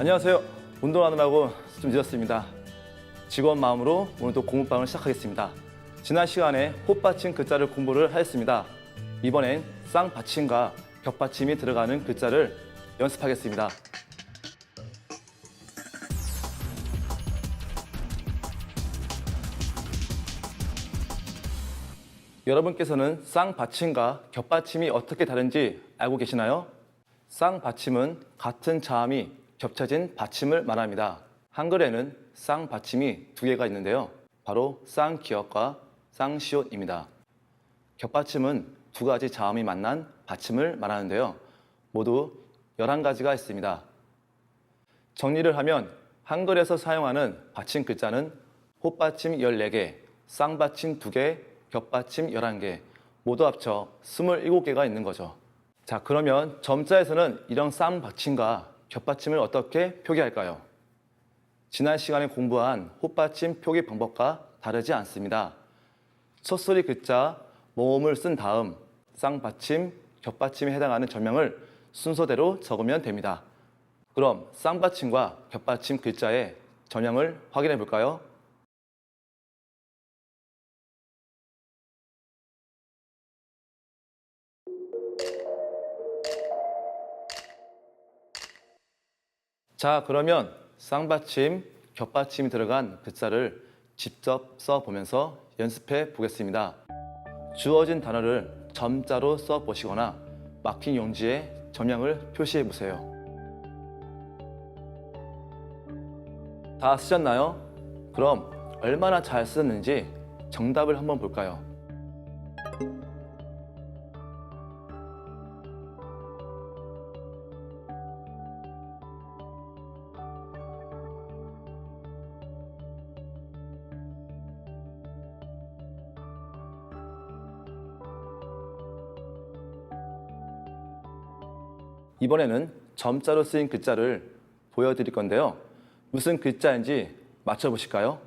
안녕하세요. 운동하느라고 좀 늦었습니다. 직원 마음으로 오늘도 공부방을 시작하겠습니다. 지난 시간에 호받침 글자를 공부를 하였습니다. 이번엔 쌍받침과 격받침이 들어가는 글자를 연습하겠습니다. 여러분께서는 쌍받침과 겹받침이 어떻게 다른지 알고 계시나요? 쌍받침은 같은 자음이 겹쳐진 받침을 말합니다. 한글에는 쌍 받침이 두 개가 있는데요. 바로 쌍기역과 쌍시옷입니다. 겹받침은 두 가지 자음이 만난 받침을 말하는데요. 모두 11가지가 있습니다. 정리를 하면 한글에서 사용하는 받침 글자는 호받침 14개, 쌍받침 2개, 겹받침 11개, 모두 합쳐 27개가 있는 거죠. 자, 그러면 점자에서는 이런 쌍받침과 겹받침을 어떻게 표기할까요? 지난 시간에 공부한 호받침 표기 방법과 다르지 않습니다. 첫소리 글자 모음을 쓴 다음 쌍받침, 겹받침에 해당하는 전명을 순서대로 적으면 됩니다. 그럼 쌍받침과 겹받침 글자의 전형을 확인해 볼까요? 자, 그러면 쌍받침, 겹받침이 들어간 글자를 직접 써 보면서 연습해 보겠습니다. 주어진 단어를 점자로 써 보시거나 막힌 용지에 점양을 표시해 보세요. 다 쓰셨나요? 그럼 얼마나 잘 쓰셨는지 정답을 한번 볼까요? 이번에는 점자로 쓰인 글자를 보여드릴 건데요. 무슨 글자인지 맞춰보실까요?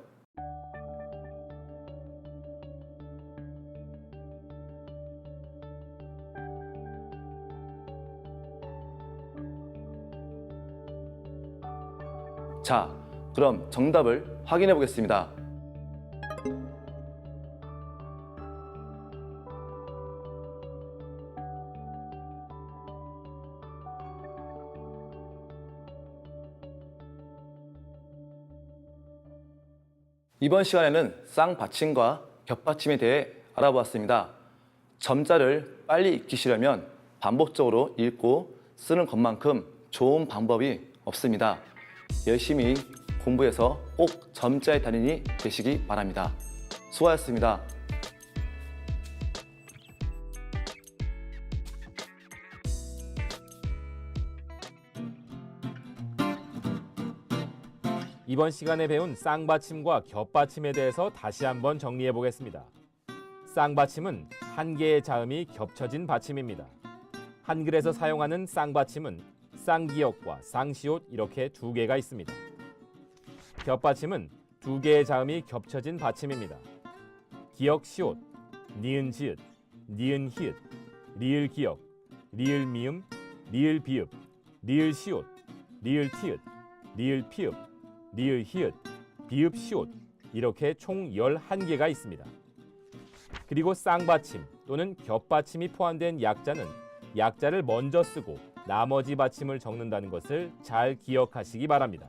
자, 그럼 정답을 확인해 보겠습니다. 이번 시간에는 쌍받침과 겹받침에 대해 알아보았습니다. 점자를 빨리 익히시려면 반복적으로 읽고 쓰는 것만큼 좋은 방법이 없습니다. 열심히 공부해서 꼭 점자의 달인이 되시기 바랍니다. 수고하셨습니다. 이번 시간에 배운 쌍받침과 겹받침에 대해서 다시 한번 정리해 보겠습니다. 쌍받침은 한 개의 자음이 겹쳐진 받침입니다. 한글에서 사용하는 쌍받침은 쌍기역과 쌍시옷 이렇게 두 개가 있습니다. 겹받침은 두 개의 자음이 겹쳐진 받침입니다. 기역 시옷, 니은 지읒, 니은 히읗, 리을 기역, 리을 미음, 리을 비읍, 리을 시옷, 리을 티읕, 리을 피읍, 리을 히읗, 비읍 시옷 이렇게 총 11개가 있습니다. 그리고 쌍받침 또는 겹받침이 포함된 약자는 약자를 먼저 쓰고 나머지 받침을 적는다는 것을 잘 기억하시기 바랍니다.